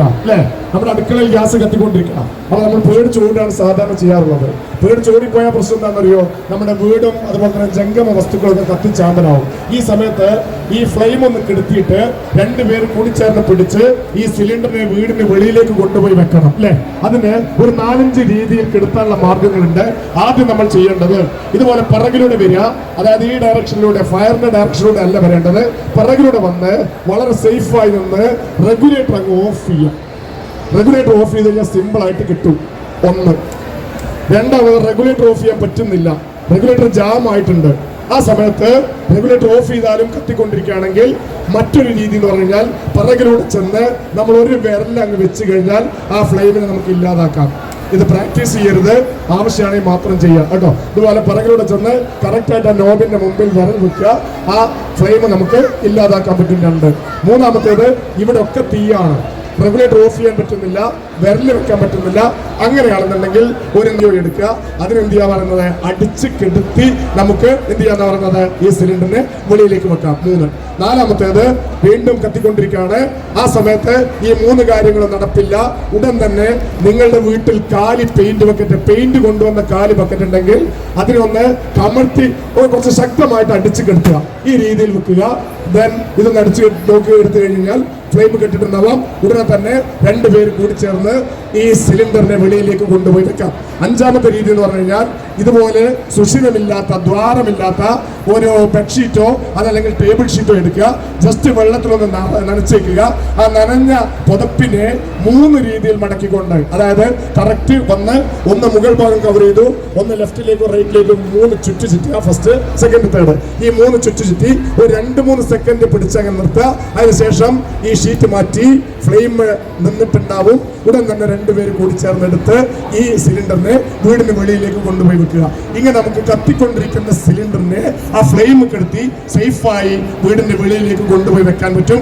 കത്തിക്കൊണ്ടിരിക്കുക അല്ലേ നമ്മുടെ അടുക്കളയിൽ ഗ്യാസ് കത്തിക്കൊണ്ടിരിക്കുക അപ്പൊ നമ്മൾ പേടിച്ചോടാണ് സാധാരണ ചെയ്യാറുള്ളത്. പേടിച്ചോടിപ്പോയാൽ പ്രശ്നം എന്താണെന്നറിയോ? നമ്മുടെ വീടും അതുപോലെ തന്നെ ജംഗമ വസ്തുക്കളൊക്കെ കത്തിച്ചാമ്പനാവും ഈ സമയത്ത് ഈ ഫ്ലെയിം ഒന്ന് കെടുത്തിയിട്ട് രണ്ടുപേർ കൂടിച്ചേർന്ന് പിടിച്ച് ഈ സിലിണ്ടറിനെ വീടിന് വെളിയിലേക്ക് കൊണ്ടുപോയി വെക്കണം അല്ലേ? അതിന് ഒരു നാലഞ്ച് രീതിയിൽ കെടുത്താനുള്ള മാർഗങ്ങളുണ്ട്. ആദ്യം നമ്മൾ ചെയ്യേണ്ടത് ഇതുപോലെ പിറകിലൂടെ വരിക. അതായത് ഈ ഡയറക്ഷനിലൂടെ ഫയറിന്റെ ഡയറക്ഷനിലൂടെ അല്ല വരേണ്ടത്. പിറകിലൂടെ വന്ന് വളരെ സേഫായി നിന്ന് റെഗുലേറ്റർ അങ്ങ് ഓഫ് ചെയ്യുക റെഗുലേറ്റർ ഓഫ് ചെയ്ത് കഴിഞ്ഞാൽ സിമ്പിളായിട്ട് കിട്ടും. ഒന്ന്. രണ്ടാമത് റെഗുലേറ്റർ ഓഫ് ചെയ്യാൻ പറ്റുന്നില്ല. റെഗുലേറ്റർ ജാം ആയിട്ടുണ്ട്. ആ സമയത്ത് റെഗുലേറ്റർ ഓഫ് ചെയ്താലും കത്തിക്കൊണ്ടിരിക്കുകയാണെങ്കിൽ മറ്റൊരു രീതി എന്ന് പറഞ്ഞു കഴിഞ്ഞാൽ പിറകിലൂടെ ചെന്ന് നമ്മൾ ഒരു വിരൽ അങ്ങ് വെച്ച് കഴിഞ്ഞാൽ ആ ഫ്ലെയിമിനെ നമുക്ക് ഇല്ലാതാക്കാം. ഇത് പ്രാക്ടീസ് ചെയ്യരുത്. ആവശ്യമാണെങ്കിൽ മാത്രം ചെയ്യുക കേട്ടോ? ഇതുപോലെ പിറകിലൂടെ ചെന്ന് കറക്റ്റായിട്ട് ആ നോബിന്റെ മുമ്പിൽ വിരൽ വെക്കുക. ആ ഫ്ലെയിം നമുക്ക് ഇല്ലാതാക്കാൻ പറ്റും രണ്ട്. മൂന്നാമത്തേത് ഇവിടെ ഒക്കെ തീയാണ് റെഗുലേറ്റർ ഓഫ് ചെയ്യാൻ പറ്റുന്നില്ല വിരൽ വെക്കാൻ പറ്റുന്നില്ല. അങ്ങനെയാണെന്നുണ്ടെങ്കിൽ ഒരു എന്തിയോ എടുക്കുക. അതിനെന്ത് ചെയ്യാൻ പറയുന്നത്? അടിച്ച് കെടുത്തി നമുക്ക് എന്ത് ചെയ്യാന്ന് പറയുന്നത്? ഈ സിലിണ്ടറിനെ വെളിയിലേക്ക് വെക്കാം. മൂന്ന്. നാലാമത്തേത് വീണ്ടും കത്തിക്കൊണ്ടിരിക്കുകയാണ്. ആ സമയത്ത് ഈ മൂന്ന് കാര്യങ്ങളും നടപ്പില്ല. ഉടൻ തന്നെ നിങ്ങളുടെ വീട്ടിൽ കാലി പെയിന്റ് ബക്കറ്റ് പെയിന്റ് കൊണ്ടുവന്ന കാലി ബക്കറ്റ് ഉണ്ടെങ്കിൽ അതിനൊന്ന് കമഴ്ത്തി കുറച്ച് ശക്തമായിട്ട് അടിച്ച് കെടുത്തുക. ഈ രീതിയിൽ വെക്കുക ദെൻ ഇതൊന്ന് അടിച്ച് നോക്കി എടുത്തു കഴിഞ്ഞാൽ ഫ്ലെയിം കെട്ടിട്ടുണ്ടാവാം. ഉടനെ തന്നെ രണ്ടുപേരും കൂടി ചേർന്ന് ഈ സിലിണ്ടറിനെ വെളിയിലേക്ക് കൊണ്ടുപോയി വെക്കാം. അഞ്ചാമത്തെ രീതി എന്ന് പറഞ്ഞു കഴിഞ്ഞാൽ ഇതുപോലെ സുഷിരമില്ലാത്ത ദ്വാരമില്ലാത്ത ഒരു ബെഡ്ഷീറ്റോ അതല്ലെങ്കിൽ ടേബിൾ ഷീറ്റോ എടുക്കുക. ജസ്റ്റ് വെള്ളത്തിലൊന്ന് നനച്ചേക്കുക. ആ നനഞ്ഞ പുതപ്പിനെ മൂന്ന് രീതിയിൽ മടക്കിക്കൊണ്ട് അതായത് കറക്റ്റ് വന്ന് ഒന്ന് മുകൾ ഭാഗം കവർ ചെയ്തു. ഒന്ന് ലെഫ്റ്റിലേക്കും റൈറ്റിലേക്കും മൂന്ന് ചുറ്റു ചുറ്റുക ഫസ്റ്റ് സെക്കൻഡ് തേർഡ് ഈ മൂന്ന് ചുറ്റു ചുറ്റി ഒരു രണ്ട് മൂന്ന് സെക്കൻഡ് പിടിച്ചങ്ങ് നിർത്തുക. അതിനുശേഷം ഈ ഷീറ്റ് മാറ്റി ഫ്ലെയിം നിന്നിട്ടുണ്ടാവും. ഉടൻ തന്നെ രണ്ടുപേരും കൂടി ചേർന്നെടുത്ത് ഈ സിലിണ്ടറിനെ വീടിന് വെളിയിലേക്ക് കൊണ്ടുപോയി വെക്കുക. ഇങ്ങനെ നമുക്ക് കത്തിക്കൊണ്ടിരിക്കുന്ന സിലിണ്ടറിനെ ആ ഫ്ലെയിം കെടുത്തി സേഫായി വീടിന്റെ വെളിയിലേക്ക് കൊണ്ടുപോയി വെക്കാൻ പറ്റും.